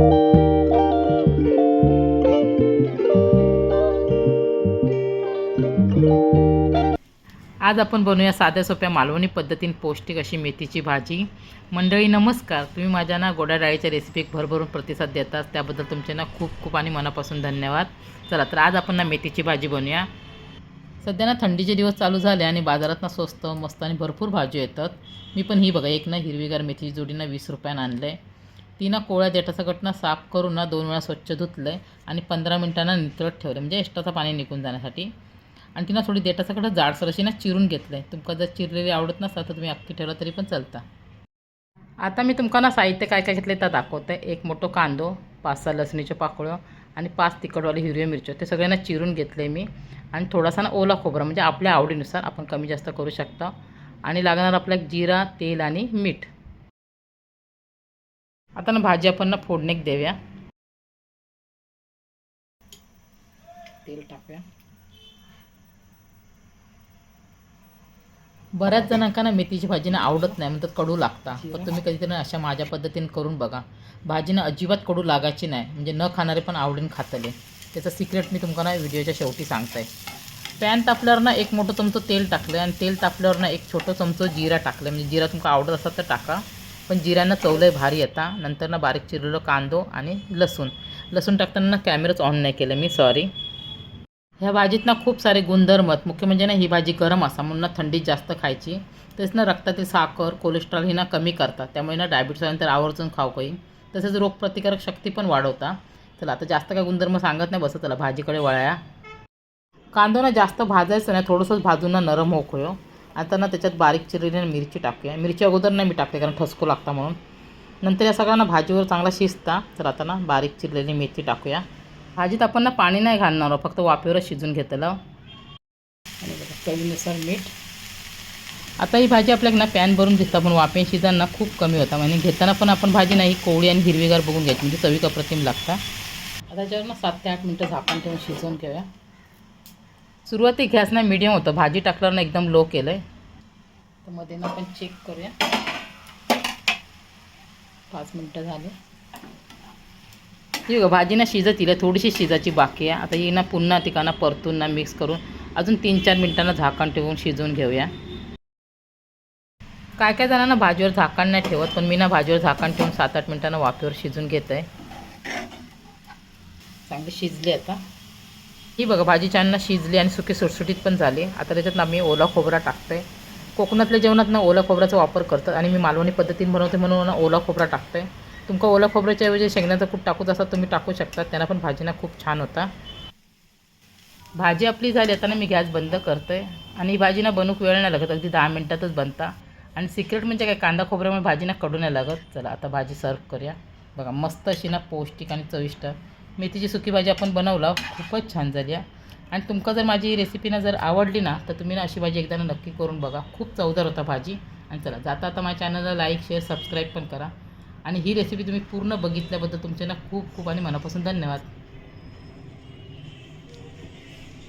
आज आपण बनवूया साध्या सोप्या मालवणी पद्धतीने पौष्टिक अशी मेथीची भाजी. मंडळी नमस्कार. तुम्ही माझ्या ना गोड्या डाळीच्या रेसिपी भरभरून प्रतिसाद देतात. त्याबद्दल तुमचे ना खूप खूप आणि मनापासून धन्यवाद. चला तर आज आपण ना मेथीची भाजी बनवूया. सध्या ना थंडीचे दिवस चालू झाले आणि बाजारात ना स्वस्त मस्त आणि भरपूर भाजी येतात. मी पण ही बघा एक ना हिरवीगार मेथीची जोडी ना वीस रुपयानं आणलं आहे तिनं कोळ्या देठासकट गटनं साफ करून ना दोन वेळा स्वच्छ धुतलं आहे आणि पंधरा मिनटांना नितळत ठेवलं म्हणजे एक्स्ट्राचं पाणी निघून जाण्यासाठी. आणि तिनं थोडी देठासकट जाडसर अशी ना चिरून घेतलं आहे तुमका जर चिरलेली आवडत नसतात तर तुम्ही अख्खी ठेवलं तरी पण चालता. आता मी तुमका ना साहित्य काय काय घेतले तर दाखवते एक मोठो कांदो पाच सहा लसणीच्या पाकळ्या आणि पाच तिखटवाले हिरव्या मिरच्या. ते सगळ्यांना चिरून घेतले मी. आणि थोडासा ना ओला खोबरा म्हणजे आपल्या आवडीनुसार आपण कमी जास्त करू शकता. आणि लागणार आपल्या जिरा तेल आणि मीठ. आता ना भाजी आपण ना फोडणीक देऊया. तेल टाकूया. बऱ्याच जणांका ना मेथीची भाजी ना आवडत नाही म्हणतात कडू लागता. पण तुम्ही कधीतरी अशा माझ्या पद्धतीने करून बघा. भाजी ना अजिबात कडू लागायची नाही म्हणजे न खाणारे पण आवडीन खातले. त्याचं सिक्रेट मी तुमका ना व्हिडिओच्या शेवटी सांगताय. पॅन तापल्यावर ना एक मोठं चमचं तेल टाकलं आणि तेल तापल्यावर ना एक छोटं चमचं जिरा टाकलं म्हणजे जिरा तुमका आवडत असतात तर टाका. पण जिऱ्यानं चवलंय भारी येता नंतर ना बारीक चिरलेलं कांदो आणि लसूण. लसूण टाकताना ना कॅमेराच ऑन नाही केलं मी सॉरी ह्या भाजीत ना खूप सारे गुणधर्म मुख्य म्हणजे ना ही भाजी गरम असा म्हणून ना थंडीत जास्त खायची. तेच ना रक्तातील साखर कोलेस्ट्रॉल ही ना कमी करतात. त्यामुळे ना डायबिटीस नंतर आवर्जून खाऊ काही. तसेच रोगप्रतिकारक शक्ती पण वाढवता. चला आता जास्त काय गुणधर्म सांगत नाही बसत चला भाजीकडे वळाया. कांदो ना जास्त भाजायचं नाही थोडंसंच भाजून ना नरम होक होयो आता ना त्याच्यात बारीक चिरलेली मिरची टाकूया. मिरची अगोदर नाही मी टाकते कारण ठसको लागता म्हणून. नंतर या सगळ्यांना भाजीवर चांगला शिजता. तर आता ना बारीक चिरलेली मेथी टाकूया. भाजीत आपण ना पाणी नाही घालणार फक्त वाफेवरच शिजून घेतलं आणि चवीनुसार मीठ. आता ही भाजी आपल्याला ना पॅन भरून दिसता पण वाफे शिजांना खूप कमी होता. म्हणजे घेताना पण आपण भाजी नाही कोवळी आणि हिरवीगार बघून घ्यायची. म्हणजे चवी अप्रतिम लागता. आता त्याच्यावर ना सात ते आठ मिनटं झाकण ठेवून शिजवून घेऊया. सुरुवाती गॅस ना मिडियम होतं. भाजी टाकल्यावर ना एकदम लो केलं आहे तर मध्ये ना आपण चेक करूया. पाच मिनटं झाले. ठीक आहे भाजी ना शिजत येईल थोडीशी शिजायची बाकी आहे. आता ही ना पुन्हा तिकाना परतून ना मिक्स करून अजून तीन चार मिनटांना झाकण ठेवून शिजवून घेऊया. काय काय जणांना भाजीवर झाकण नाही ठेवत पण मी ना भाजीवर झाकण ठेवून सात आठ मिनटांना वाफेवर शिजून घेत आहे चांगली शिजली आता. ही बघा भाजी छान शिजली आणि सुकी सुटसुटीत पण झाली. आता त्याच्यात ना मी ओला खोबरा टाकते कोकणातल्या जेवणात ना ओला खोबऱ्याचा वापर करतात आणि मी मालवणी पद्धतीने बनवते म्हणून ना ओला खोबरा टाकते तुमका ओला खोबऱ्याच्या ऐवजी शेंगण्याचा कूट टाकूच असतात तुम्ही टाकू शकता. त्यांना पण भाजीना खूप छान होता. भाजी आपली झाली आता ना मी गॅस बंद करते आणि ही भाजी बनवूक वेळ नाही लागत अगदी दहा मिनटातच बनता. आणि सिक्रेट म्हणजे काय कांदा खोबऱ्यामुळे भाजीना कडू नाही लागत. चला आता भाजी सर्व करूया. बघा मस्त अशी ना पौष्टिक आणि चविष्ट मेथीची सुकी भाजी आपण बनवला खूपच छान झाली आहे. आणि तुमका जर माझी रेसिपी ना जर आवडली ना तर तुम्ही ना अशी भाजी एकदा ना नक्की करून बघा. खूप चवदार होता भाजी. आणि चला जाता आता माझ्या चॅनलला लाईक शेअर सबस्क्राईब पण करा. आणि ही रेसिपी तुम्ही पूर्ण बघितल्याबद्दल तुमचे ना खूप खूप आणि मनापासून धन्यवाद.